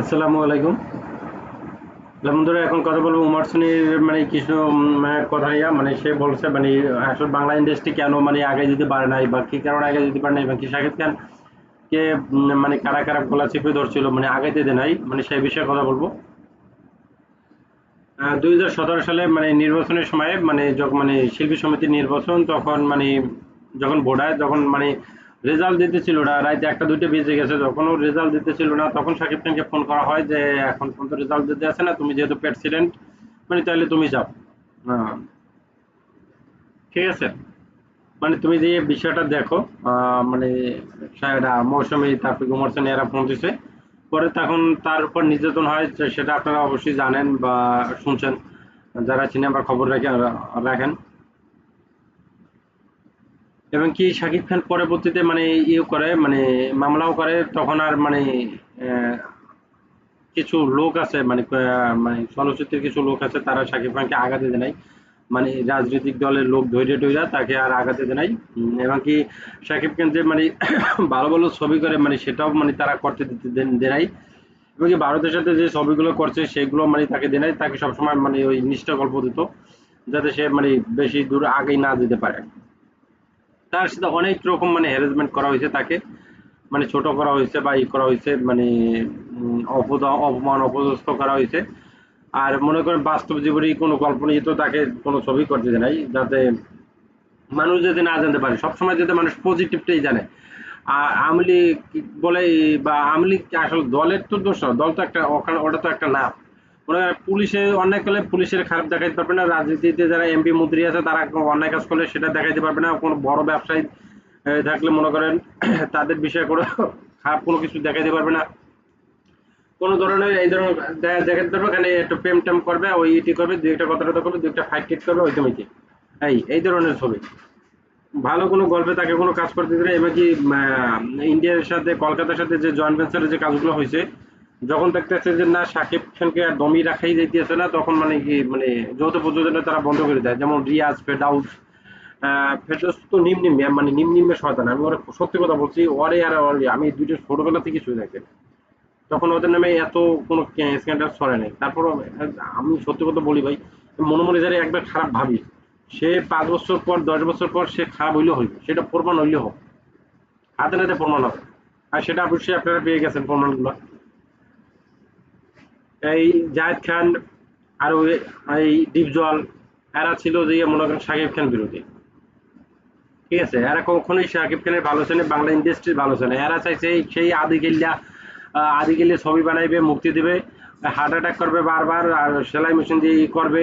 আসসালামু আলাইকুম। বন্ধুরা এখন কথা বলব উমার সুনির মানে কিছু মানে কথা ইয়া মানে সে বলছে মানে আসলে বাংলা ইন্ডাস্ট্রি কেন মানে আগে যেতে পারে নাই, বা কি কারণে আগে যেতে পারে নাই বা কি শাকিব খান কে মানে কারা কারা গলা চেপে ধরছিল মানে আগে যেতে নাই মানে সেই বিষয়ে কথা বলব। দুই হাজার সতেরো সালে মানে নির্বাচনের সময় মানে যখন মানে শিল্পী সমিতির নির্বাচন, তখন মানে যখন ভোট তখন মানে রেজাল্ট দিতেছিল না, রাইতে একটা, দুইটা বেজে গেছে। যখনও রেজাল্ট দিতেছিল না, তখন সাকিব খানকে ফোন করা হয় যে, এখন পর্যন্ত রেজাল্ট দিতে আসে না, তুমি যেহেতু প্রেসিডেন্ট মানে তাহলে তুমি যাও। ঠিক আছে? মানে তুমি যে বিষয়টা দেখো মানে সায়রা মৌসুমী তারপরে সেন এরা ফোন দিছে। পরে তখন তার উপর নির্যাতন হয় সেটা আপনারা অবশ্যই জানেন বা শুনছেন। যারা সিনেমার খবর রাখেন রাখেন। এবং কি শাকিব খান পরবর্তীতে মানে ইয়ে করে মানে মামলাও করে, তখন আর মানে কিছু লোক আছে মানে মানে চলচ্চিত্রের কিছু লোক আছে, তারা শাকিব খানকে আঘাত দিতে নাই। মানে রাজনৈতিক দলের লোক ধৈর্য টৈরা তাকে আর আঘাত দিতে নাই। এবং কি শাকিব খান যে মানে ভালো ভালো ছবি করে মানে সেটাও মানে তারা করতে দিতে দেয় এবং কি ভারতের সাথে যে ছবিগুলো করছে, সেগুলো মানে তাকে দেয় তাকে সবসময় মানে ওই নিষ্ঠা গল্প দিত, যাতে সে মানে বেশি দূর আগেই না যেতে পারে। তার সাথে অনেক রকম মানে হ্যারাসমেন্ট করা হয়েছে তাকে। মানে ছোট করা হয়েছে বা ই করা হয়েছে মানে অপমান, অপদস্থ করা হয়েছে। আর মনে করেন বাস্তব জীবনে কোনো কল্পনিত তাকে কোনো ছবি করতে নাই, যাতে মানুষ যাতে না জানতে পারে। সবসময় যাতে মানুষ পজিটিভটাই জানে। আর আওয়ামী লীগ বলে বা আওয়ামী লীগ আসলে দলের তো দোষ না দল তো একটা ওটা তো একটা নাম। হয় পুলিশে অন্যায় করলে পুলিশের খারাপ দেখাইতে পারবে না। রাজনীতিতে যারা এমপি মন্ত্রী আছে, তারা অন্যায় কাজ করলে সেটা দেখাইতে পারবে না। কোনো বড় ব্যবসায়ী থাকলে মনে করেন তাদের বিষয়ে কোনো খারাপ কোনো কিছু দেখাইতে পারবে না। কোনো ধরনের এই ধরনের দে- দেখাতে পারবে এখানে একটু প্রেম টেম করবে ওই ইটি করবে দুই একটা কথা টথা করবে দুই একটা ফাইট টিট করবে, ওই তুমিকে এই এই ধরনের ছবি। ভালো কোনো গল্পে তাকে কোনো কাজ করতে দিলে কি ইন্ডিয়ার সাথে, কলকাতার সাথে যে জয়েন্ট ভেঞ্চারের যে কাজগুলো হয়েছে যখন দেখতেছে যে না সাকিব খানকে আর দমই রাখাই যাইতেছে না তখন মানে কি মানে যৌথ প্রযোজনা তারা বন্ধ করে দেয়। যেমন রিয়াজ ফেরদাউস আহ, ফেরদাউস তো নিম নিম মানে নিম নিমে শয়তান। আমি ওরা সত্যি কথা বলছি ওরে আর ওরে আমি দুইটা ছোটবেলা থেকে শুয়ে দেখে তখন ওদের নামে এত কোনো স্ক্যান্ডাল ছড়ে নাই। তারপর আমি সত্যি কথা বলি ভাই মনে মনে যারা একবার খারাপ ভাবি। সে পাঁচ বছর পর দশ বছর পর সে খারাপ হইলেও হইবে সেটা প্রমাণ হইলেও হোক হাতে নাতে প্রমাণ হবে। আর সেটা অবশ্যই আপনারা পেয়ে গেছেন প্রমাণগুলো। এই জাহেদ খান আর এই ডিপজল, এরা ছিল যে মনে করেন শাকিব খান বিরোধী। ঠিক আছে? এরা কখনোই শাকিব খানের ভালো চায় বাংলা ইন্ডাস্ট্রির ভালো চায় এরা চাইছে সেই আদি গেল্লা আদি গেলে ছবি বানাইবে, মুক্তি দেবে হার্ট অ্যাটাক করবে বারবার, আর সেলাই মেশিন দিয়ে করবে।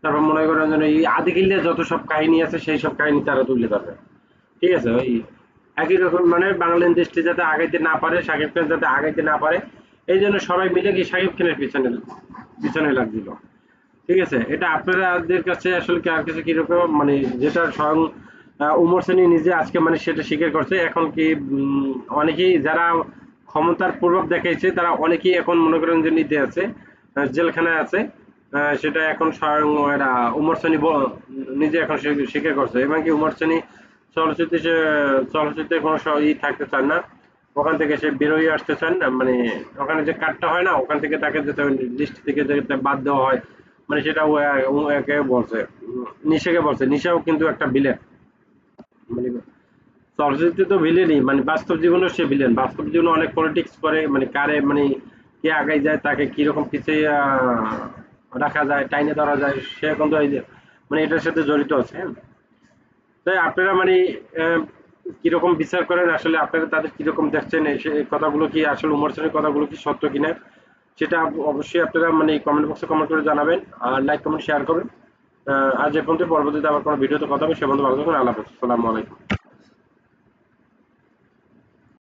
তারপর মনে করেন যেন এই আদি গেল্লে যত সব কাহিনী আছে, সেই সব কাহিনী তারা তুলে ধরবে। ঠিক আছে? ওই একই রকম মানে বাংলা ইন্ডাস্ট্রি যাতে আগাইতে না পারে শাকিব খান যাতে আগাইতে না পারে এই জন্য সবাই মিলে কি শাকিব খানের পিছনে পিছনে লাগছিল। ঠিক আছে? এটা আপনাদের কাছে আসলে কার কাছে কীরকম? মানে যেটা স্বয়ং উমর সানি নিজে আজকে মানে সেটা স্বীকার করছে। এখন কি অনেকেই যারা ক্ষমতার প্রভাব দেখাইছে, তারা অনেকেই এখন মনে করেন যে নিতে আছে জেলখানায় আছে। সেটা এখন স্বয়ং এরা উমর সানি নিজে এখন স্বী- স্বীকার করছে। এবং কি উমর সানি চলচ্চিত্রে চলচ্চিত্রে কোনো ই থাকতে চান না। ওখান থেকে সে বেরোয় আসতে চান না মানে ওখানে যে কাটটা হয় না, ওখান থেকে তাকে যেতে লিস্ট থেকে যেতে বাদ দেওয়া হয়। মানে সেটা একে বলছে, নিশাকে বলছে। নিশাও কিন্তু একটা ভিলেন মানে চলচ্চিত্রে তো ভিলেনই মানে বাস্তব জীবনেও সে ভিলেন বাস্তব জীবনে অনেক পলিটিক্স করে মানে কারে মানে কে আগাই যায়, তাকে কীরকম পিছিয়ে রাখা যায়, টাইনে ধরা যায়, সে কিন্তু মানে এটার সাথে জড়িত আছে হ্যাঁ। তাই আপনারা মানে কীরকম বিচার করেন? আসলে আপনারা তাদের কীরকম দেখছেন? এই কথাগুলো কি আসলে উমর খানের কথাগুলো কি সত্য কিনা? সেটা অবশ্যই আপনারা মানে কমেন্ট বক্সে কমেন্ট করে জানাবেন আর লাইক কমেন্ট শেয়ার করবেন। আর যে পর্যন্ত, পরবর্তীতে আবার কোনো ভিডিওতে কথা হবে, সে পর্যন্ত ভালো থাকুন, আল্লাহ আসসালামু আলাইকুম।